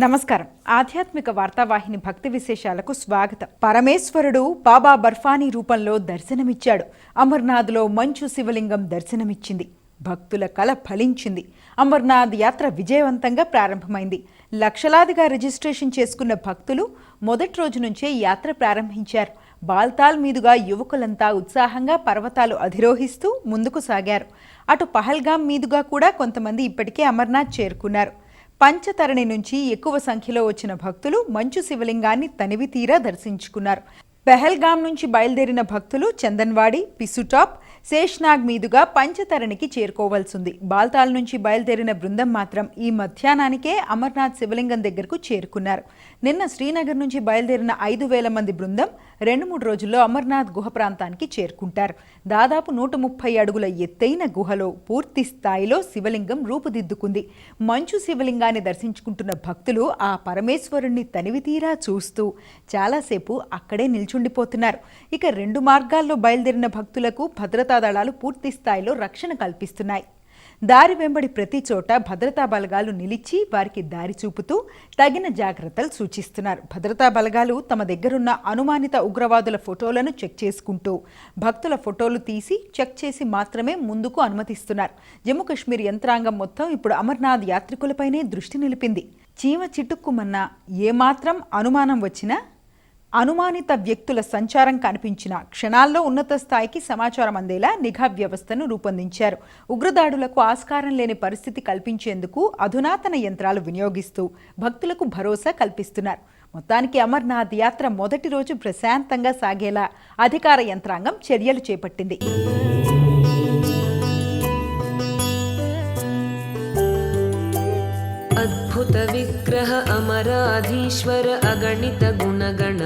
నమస్కారం. ఆధ్యాత్మిక వార్తావాహిని భక్తి విశేషాలకు స్వాగతం. పరమేశ్వరుడు బాబా బర్ఫానీ రూపంలో దర్శనమిచ్చాడు. అమర్నాథ్లో మంచు శివలింగం దర్శనమిచ్చింది. భక్తుల కల ఫలించింది. అమర్నాథ్ యాత్ర విజయవంతంగా ప్రారంభమైంది. లక్షలాదిగా రిజిస్ట్రేషన్ చేసుకున్న భక్తులు మొదటి రోజు నుంచే యాత్ర ప్రారంభించారు. బాల్తాల్ మీదుగా యువకులంతా ఉత్సాహంగా పర్వతాలు అధిరోహిస్తూ ముందుకు సాగారు. అటు పహల్గాం మీదుగా కూడా కొంతమంది ఇప్పటికే అమర్నాథ్ చేరుకున్నారు. పంచతరణి నుంచి ఎక్కువ సంఖ్యలో వచ్చిన భక్తులు మంచు శివలింగాన్ని తనివి తీరా దర్శించుకున్నారు. పెహల్గాం నుంచి బయలుదేరిన భక్తులు చందన్వాడి పిసుటాప్ శేష్నాగ్ మీదుగా పంచతరణికి చేరుకోవాల్సింది. బాల్తాల్ నుంచి బయలుదేరిన బృందం మాత్రం ఈ మధ్యాహ్నానికే అమర్నాథ్ శివలింగం దగ్గరకు చేరుకున్నారు. నిన్న శ్రీనగర్ నుంచి బయలుదేరిన ఐదు వేల మంది బృందం రెండు మూడు రోజుల్లో అమర్నాథ్ గుహ ప్రాంతానికి చేరుకుంటారు. దాదాపు నూట ముప్పై అడుగుల ఎత్తైన గుహలో పూర్తి స్థాయిలో శివలింగం రూపుదిద్దుకుంది. మంచు శివలింగాన్ని దర్శించుకుంటున్న భక్తులు ఆ పరమేశ్వరుణ్ణి తనివితీరా చూస్తూ చాలాసేపు అక్కడే నిల్చుండిపోతున్నారు. ఇక రెండు మార్గాల్లో బయలుదేరిన భక్తులకు భద్రతా దళాలు పూర్తి స్థాయిలో రక్షణ కల్పిస్తున్నాయి. దారి వెంబడి ప్రతి చోట భద్రతా బలగాలు నిలిచి వారికి దారి చూపుతూ తగిన జాగ్రత్తలు సూచిస్తున్నారు. భద్రతా బలగాలు తమ దగ్గరున్న అనుమానిత ఉగ్రవాదుల ఫోటోలను చెక్ చేసుకుంటూ భక్తుల ఫోటోలు తీసి చెక్ చేసి మాత్రమే ముందుకు అనుమతిస్తున్నారు. జమ్మూ కాశ్మీర్ యంత్రాంగం మొత్తం ఇప్పుడు అమర్నాథ్ యాత్రికులపైనే దృష్టి నిలిపింది. చీమ చిటుక్కుమన్నా ఏమాత్రం అనుమానం వచ్చినా అనుమానిత వ్యక్తుల సంచారం కనిపించిన క్షణాల్లో ఉన్నత స్థాయికి సమాచారం అందేలా నిఘా వ్యవస్థను రూపొందించారు. ఉగ్రదాడులకు ఆస్కారం లేని పరిస్థితి కల్పించేందుకు అధునాతన యంత్రాలు వినియోగిస్తూ భక్తులకు భరోసా కల్పిస్తున్నారు. మొత్తానికి అమర్నాథ్ యాత్ర మొదటి రోజు ప్రశాంతంగా సాగేలా అధికార యంత్రాంగం చర్యలు చేపట్టింది. అద్భుత విగ్రహ అమరాధీశ్వర అగణిత గుణగణ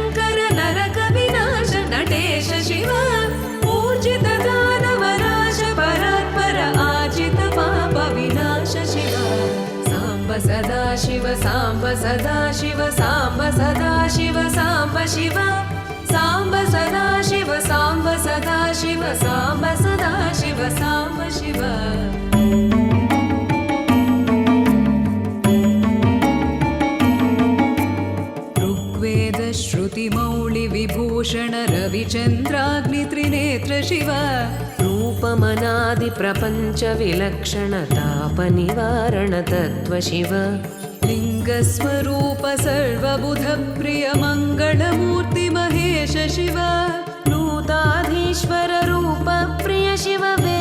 शिव साम्ब सदा शिव साम्ब सदा शिव साम्ब शिव साम्ब सदा शिव साम्ब सदा शिव साम्ब सदा शिव साम्ब शिव। ऋग्वेद श्रुतिमौळि विभूषण रविचन्द्राग्नित्रिनेत्र शिव। रूपमनादिप्रपञ्च विलक्षण तापनिवारण तत्त्व शिव लिङ्गस्वरूप सर्वबुधप्रिय मङ्गलमूर्ति महेश शिव नूताधीश्वर रूप प्रिय शिव वेदान्त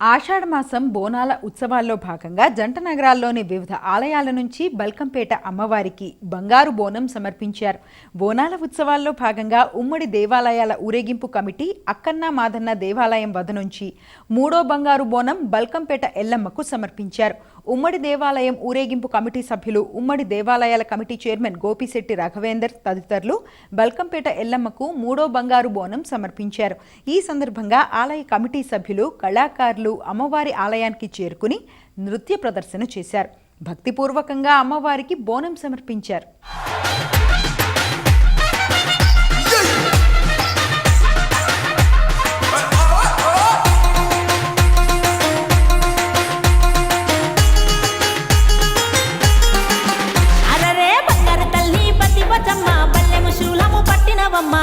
ఆషాఢమాసం బోనాల ఉత్సవాల్లో భాగంగా జంట నగరాల్లోని వివిధ ఆలయాల నుంచి బల్కంపేట అమ్మవారికి బంగారు బోనం సమర్పించారు. బోనాల ఉత్సవాల్లో భాగంగా ఉమ్మడి దేవాలయాల ఊరేగింపు కమిటీ అక్కన్న మాదన్న దేవాలయం వద్ద నుంచి మూడో బంగారు బోనం బల్కంపేట ఎల్లమ్మకు సమర్పించారు. ఉమ్మడి దేవాలయం ఊరేగింపు కమిటీ సభ్యులు ఉమ్మడి దేవాలయాల కమిటీ చైర్మన్ గోపిశెట్టి రాఘవేందర్ తదితరులు బల్కంపేట ఎల్లమ్మకు మూడో బంగారు బోనం సమర్పించారు. ఈ సందర్భంగా ఆలయ కమిటీ సభ్యులు కళాకారులు అమ్మవారి ఆలయానికి చేరుకుని నృత్య ప్రదర్శన చేశారు. భక్తిపూర్వకంగా అమ్మవారికి బోనం సమర్పించారు. అరరే బంగారు తల్లి పతి బచమ్మ బల్లెము శూలము పట్టినవమ్మ.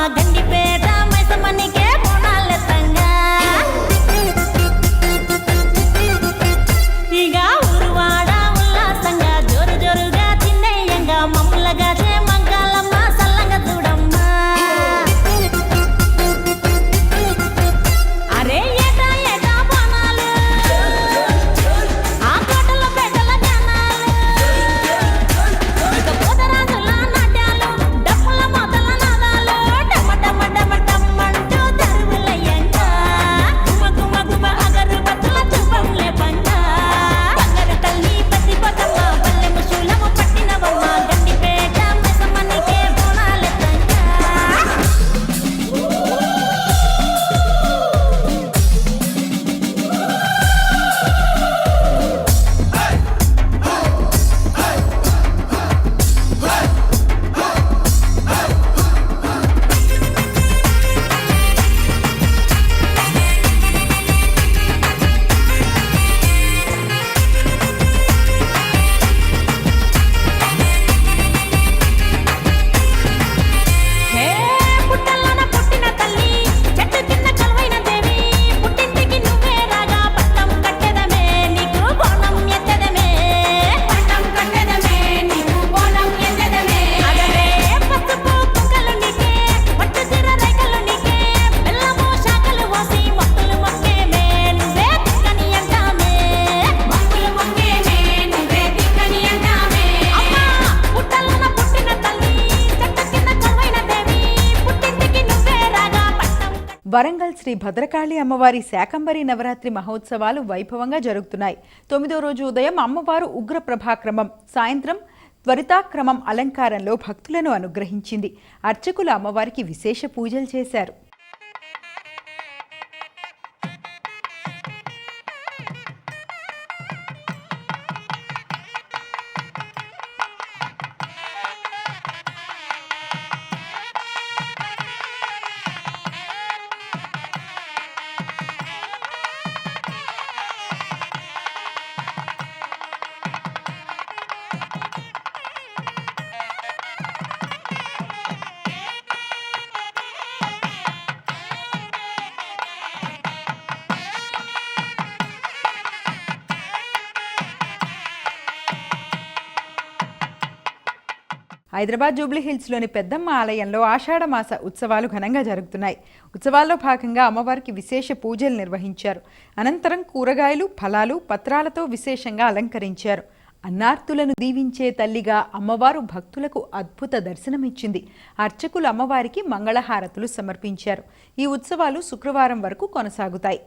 శ్రీ భద్రకాళి అమ్మవారి శాకంబరి నవరాత్రి మహోత్సవాలు వైభవంగా జరుగుతున్నాయి. తొమ్మిదో రోజు ఉదయం అమ్మవారు ఉగ్ర ప్రభాక్రమం సాయంత్రం త్వరితాక్రమం అలంకారంలో భక్తులను అనుగ్రహించింది. అర్చకులు అమ్మవారికి విశేష పూజలు చేశారు. హైదరాబాద్ జూబ్లీహిల్స్లోని పెద్దమ్మ ఆలయంలో ఆషాఢమాస ఉత్సవాలు ఘనంగా జరుగుతున్నాయి. ఉత్సవాల్లో భాగంగా అమ్మవారికి విశేష పూజలు నిర్వహించారు. అనంతరం కూరగాయలు ఫలాలు పత్రాలతో విశేషంగా అలంకరించారు. అన్నార్తులను దీవించే తల్లిగా అమ్మవారు భక్తులకు అద్భుత దర్శనమిచ్చింది. అర్చకులు అమ్మవారికి మంగళహారతులు సమర్పించారు. ఈ ఉత్సవాలు శుక్రవారం వరకు కొనసాగుతాయి.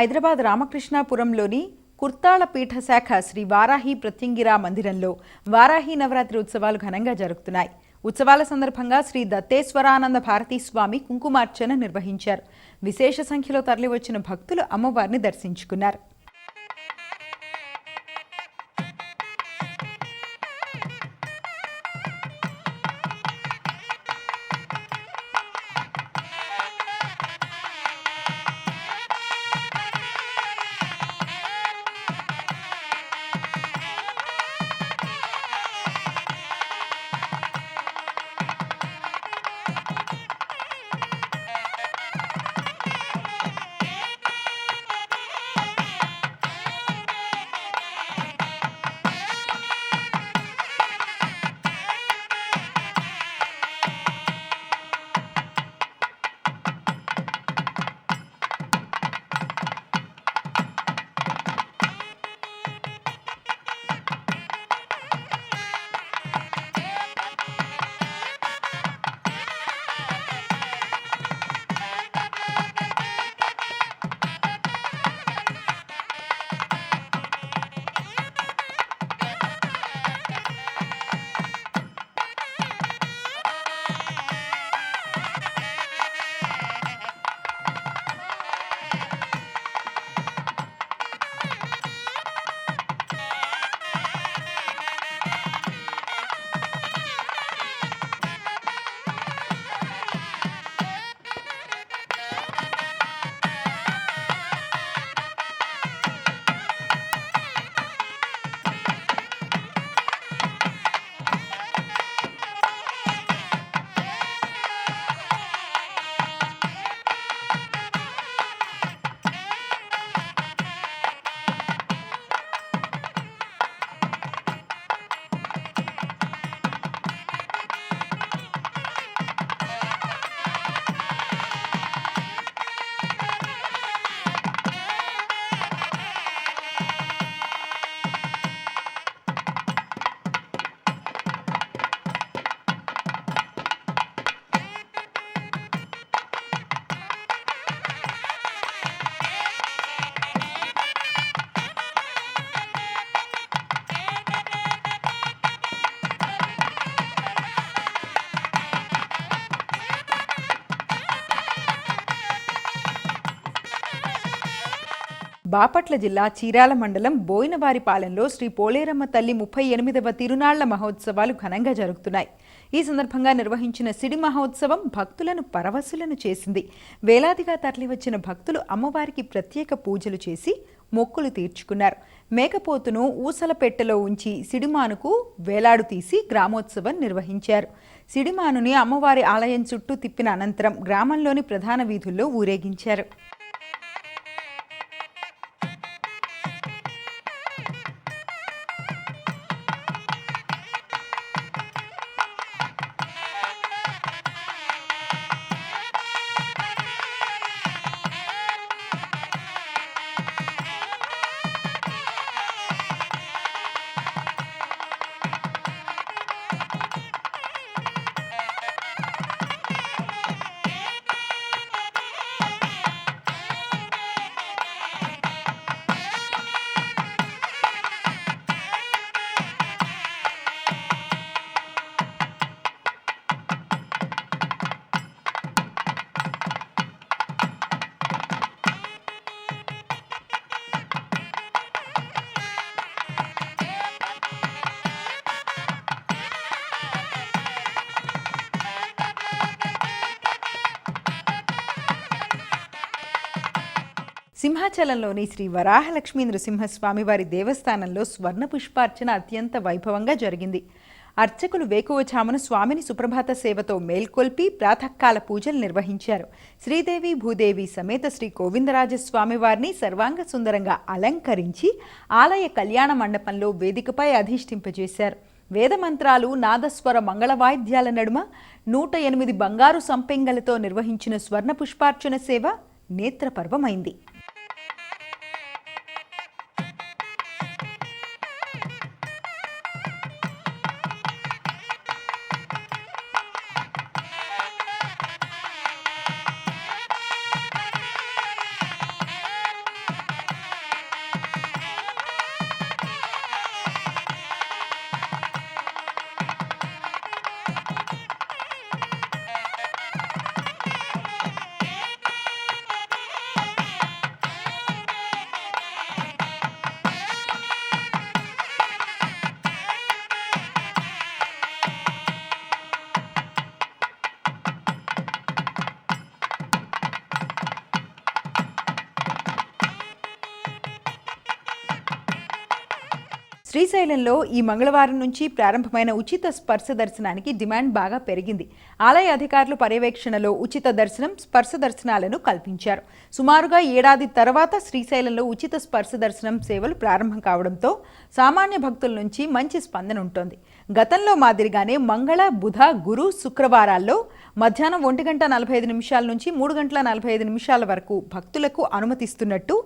హైదరాబాద్ రామకృష్ణాపురంలోని కుర్తాళ పీఠ శాఖ శ్రీ వారాహి ప్రత్యంగిరా మందిరంలో వారాహి నవరాత్రి ఉత్సవాలు ఘనంగా జరుగుతున్నాయి. ఉత్సవాల సందర్భంగా శ్రీ దత్తేశ్వరానంద భారతీ స్వామి కుంకుమార్చన నిర్వహించారు. విశేష సంఖ్యలో తరలివచ్చిన భక్తులు అమ్మవారిని దర్శించుకున్నారు. బాపట్ల జిల్లా చీరాల మండలం బోయినవారిపాలెంలో శ్రీ పోలేరమ్మ తల్లి ముప్పై ఎనిమిదవ తిరునాళ్ళ మహోత్సవాలు ఘనంగా జరుగుతున్నాయి. ఈ సందర్భంగా నిర్వహించిన సిడి మహోత్సవం భక్తులను పరవశులను చేసింది. వేలాదిగా తరలివచ్చిన భక్తులు అమ్మవారికి ప్రత్యేక పూజలు చేసి మొక్కులు తీర్చుకున్నారు. మేకపోతును ఊసల పెట్టెలో ఉంచి సిడిమానుకు వేలాడు తీసి గ్రామోత్సవం నిర్వహించారు. సిడిమానుని అమ్మవారి ఆలయం చుట్టూ తిప్పిన అనంతరం గ్రామంలోని ప్రధాన వీధుల్లో ఊరేగించారు. సింహాచలంలోని శ్రీ వరాహలక్ష్మీ నృసింహస్వామి వారి దేవస్థానంలో స్వర్ణ పుష్పార్చన అత్యంత వైభవంగా జరిగింది. అర్చకులు వేకువచామున స్వామిని సుప్రభాత సేవతో మేల్కొల్పి ప్రాతకాల పూజలు నిర్వహించారు. శ్రీదేవి భూదేవి సమేత శ్రీ గోవిందరాజస్వామి వారిని సర్వాంగ సుందరంగా అలంకరించి ఆలయ కళ్యాణ మండపంలో వేదికపై అధిష్ఠింపజేశారు. వేదమంత్రాలు నాదస్వర మంగళ వాయిద్యాల నడుమ నూట ఎనిమిది బంగారు సంపెంగలతో నిర్వహించిన స్వర్ణ పుష్పార్చన సేవ నేత్రపర్వమైంది. శ్రీశైలంలో ఈ మంగళవారం నుంచి ప్రారంభమైన ఉచిత స్పర్శ దర్శనానికి డిమాండ్ బాగా పెరిగింది. ఆలయ అధికారులు పర్యవేక్షణలో ఉచిత దర్శనం స్పర్శ దర్శనాలను కల్పించారు. సుమారుగా ఏడాది తర్వాత శ్రీశైలంలో ఉచిత స్పర్శ దర్శనం సేవలు ప్రారంభం కావడంతో సామాన్య భక్తుల నుంచి మంచి స్పందన ఉంటుంది. గతంలో మాదిరిగానే మంగళ బుధ గురు శుక్రవారాల్లో మధ్యాహ్నం ఒంటి గంట నలభై ఐదు నిమిషాల నుంచి మూడు గంటల నలభై ఐదు నిమిషాల వరకు భక్తులకు అనుమతిస్తున్నట్టు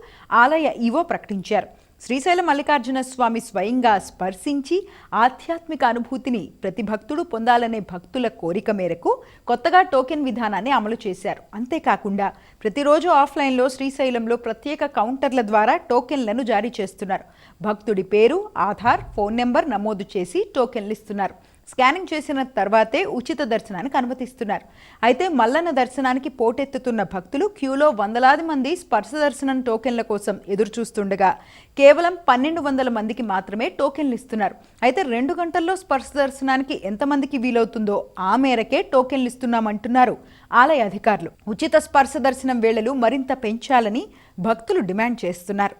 ఆలయ ఈవో ప్రకటించారు. శ్రీశైలం మల్లికార్జున స్వామి స్వయంగా స్పర్శించి ఆధ్యాత్మిక అనుభూతిని ప్రతి భక్తుడు పొందాలనే భక్తుల కోరిక మేరకు కొత్తగా టోకెన్ విధానాన్ని అమలు చేశారు. అంతేకాకుండా ప్రతిరోజు ఆఫ్లైన్లో శ్రీశైలంలో ప్రత్యేక కౌంటర్ల ద్వారా టోకెన్లను జారీ చేస్తున్నారు. భక్తుడి పేరు ఆధార్ ఫోన్ నెంబర్ నమోదు చేసి టోకెన్లు ఇస్తున్నారు. స్కానింగ్ చేసిన తర్వాతే ఉచిత దర్శనానికి అనుమతిస్తున్నారు. అయితే మల్లన్న దర్శనానికి పోటెత్తుతున్న భక్తులు క్యూలో వందలాది మంది స్పర్శ దర్శనం టోకెన్ల కోసం ఎదురు చూస్తుండగా కేవలం పన్నెండు వందల మందికి మాత్రమే టోకెన్లు ఇస్తున్నారు. అయితే రెండు గంటల్లో స్పర్శ దర్శనానికి ఎంతమందికి వీలవుతుందో ఆ మేరకే టోకెన్లు ఇస్తున్నామంటున్నారు ఆలయ అధికారులు. ఉచిత స్పర్శ దర్శనం వేళలు మరింత పెంచాలని భక్తులు డిమాండ్ చేస్తున్నారు.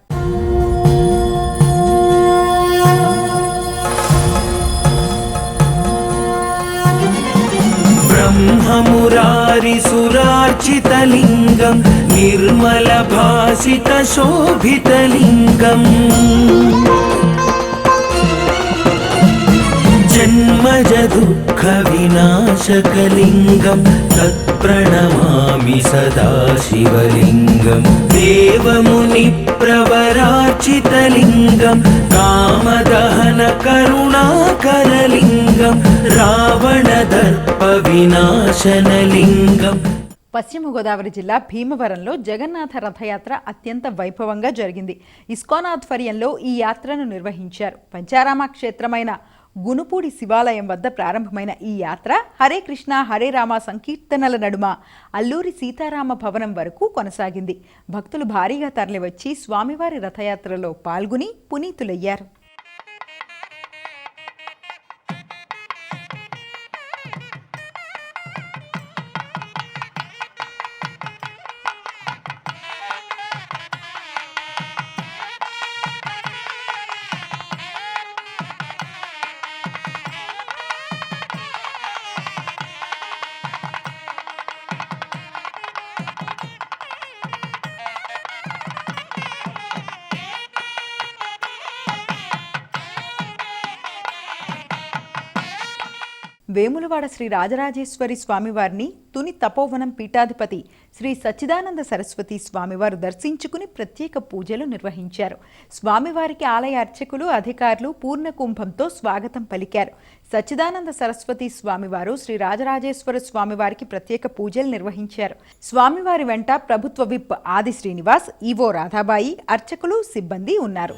ब्रह्ममुरारिसुरार्चितलिङ्गं निर्मलभासितशोभितलिङ्गम् जन्मजदुःखविनाशकलिङ्गं तत्प्रणमामि सदा शिवलिङ्गं देवमुनिप्रवरार्चितलिङ्गं कामदहनकरुणाकरलिङ्गं వినాశనలింగం. పశ్చిమ గోదావరి జిల్లా భీమవరంలో జగన్నాథ రథయాత్ర అత్యంత వైభవంగా జరిగింది. ఇస్కాన్ ఆధ్వర్యంలో ఈ యాత్రను నిర్వహించారు. పంచారామ క్షేత్రమైన గునుపూడి శివాలయం వద్ద ప్రారంభమైన ఈ యాత్ర హరే కృష్ణ హరే రామ సంకీర్తనల నడుమ అల్లూరి సీతారామ భవనం వరకు కొనసాగింది. భక్తులు భారీగా తరలివచ్చి స్వామివారి రథయాత్రలో పాల్గొని పునీతులయ్యారు. వేములవాడ శ్రీ రాజరాజేశ్వరి స్వామివారిని తుని తపోవనం పీఠాధిపతి శ్రీ సచ్చిదానంద సరస్వతి స్వామివారు దర్శించుకుని ప్రత్యేక పూజలు నిర్వహించారు. స్వామివారికి ఆలయ అర్చకులు అధికారులు పూర్ణ కుంభంతో స్వాగతం పలికారు. సచ్చిదానంద సరస్వతి స్వామివారు శ్రీ రాజరాజేశ్వర స్వామివారికి ప్రత్యేక పూజలు నిర్వహించారు. స్వామివారి వెంట ప్రభుత్వ విప్ ఆది శ్రీనివాస్ ఈవో రాధాబాయి అర్చకులు సిబ్బంది ఉన్నారు.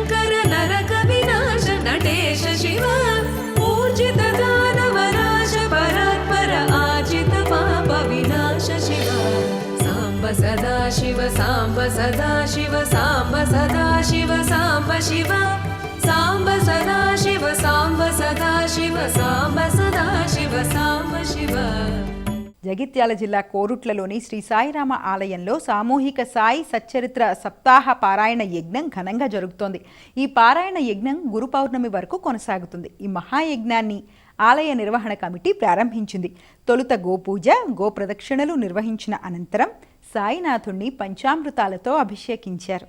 शिव साम्ब सदा शिव साम्ब सदा शिव साम्ब शिव साम्ब सदा शिव साम्ब सदा शिव साम्ब सदा शिव साम्ब शिव జగిత్యాల జిల్లా కోరుట్లలోని శ్రీ సాయిరామ ఆలయంలో సామూహిక సాయి సచ్చరిత్ర సప్తాహ పారాయణ యజ్ఞం ఘనంగా జరుగుతోంది ఈ పారాయణ యజ్ఞం గురు పౌర్ణమి వరకు కొనసాగుతుంది ఈ మహాయజ్ఞాన్ని ఆలయ నిర్వహణ కమిటీ ప్రారంభించింది తొలుత గోపూజ గోప్రదక్షిణలు నిర్వహించిన అనంతరం సాయినాథుణ్ణి పంచామృతాలతో అభిషేకించారు.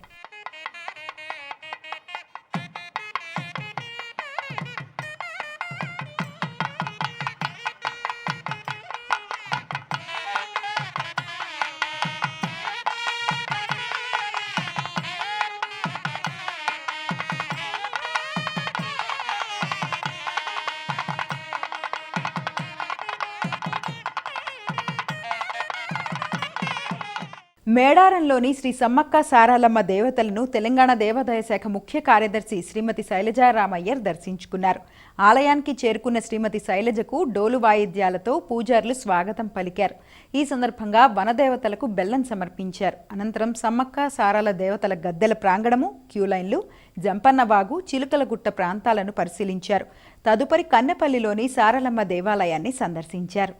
మేడారంలోని శ్రీ సమ్మక్క సారాలమ్మ దేవతలను తెలంగాణ దేవాదాయ శాఖ ముఖ్య కార్యదర్శి శ్రీమతి శైలజా రామయ్యర్ దర్శించుకున్నారు. ఆలయానికి చేరుకున్న శ్రీమతి శైలజకు డోలు వాయిద్యాలతో పూజారులు స్వాగతం పలికారు. ఈ సందర్భంగా వనదేవతలకు బెల్లం సమర్పించారు. అనంతరం సమ్మక్క సారాల దేవతల గద్దెల ప్రాంగణము క్యూలైన్లు జంపన్నవాగు చిలుకలగుట్ట ప్రాంతాలను పరిశీలించారు. తదుపరి కన్నెపల్లిలోని సారలమ్మ దేవాలయాన్ని సందర్శించారు.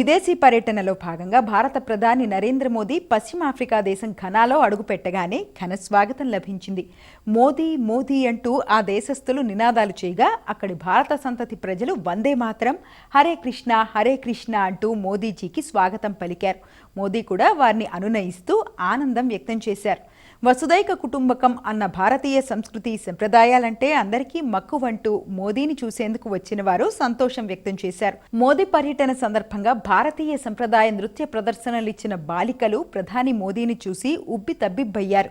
విదేశీ పర్యటనలో భాగంగా భారత ప్రధాని నరేంద్ర మోదీ పశ్చిమ ఆఫ్రికా దేశం ఘనాలో అడుగుపెట్టగానే ఘన స్వాగతం లభించింది. మోదీ మోదీ అంటూ ఆ దేశస్థులు నినాదాలు చేయగా అక్కడి భారత సంతతి ప్రజలు వందే మాత్రం హరే కృష్ణ హరే కృష్ణ అంటూ మోదీజీకి స్వాగతం పలికారు. మోదీ కూడా వారిని అనునయిస్తూ ఆనందం వ్యక్తం చేశారు. వసుదైక కుటుంబకం అన్న భారతీయ సంస్కృతి సంప్రదాయాలంటే అందరికీ మక్కువంటూ మోదీని చూసేందుకు వచ్చిన వారు సంతోషం వ్యక్తం చేశారు. మోదీ పర్యటన సందర్భంగా భారతీయ సంప్రదాయ నృత్య ప్రదర్శనలిచ్చిన బాలికలు ప్రధాని మోదీని చూసి ఉబ్బి తబ్బిబ్బయ్యారు.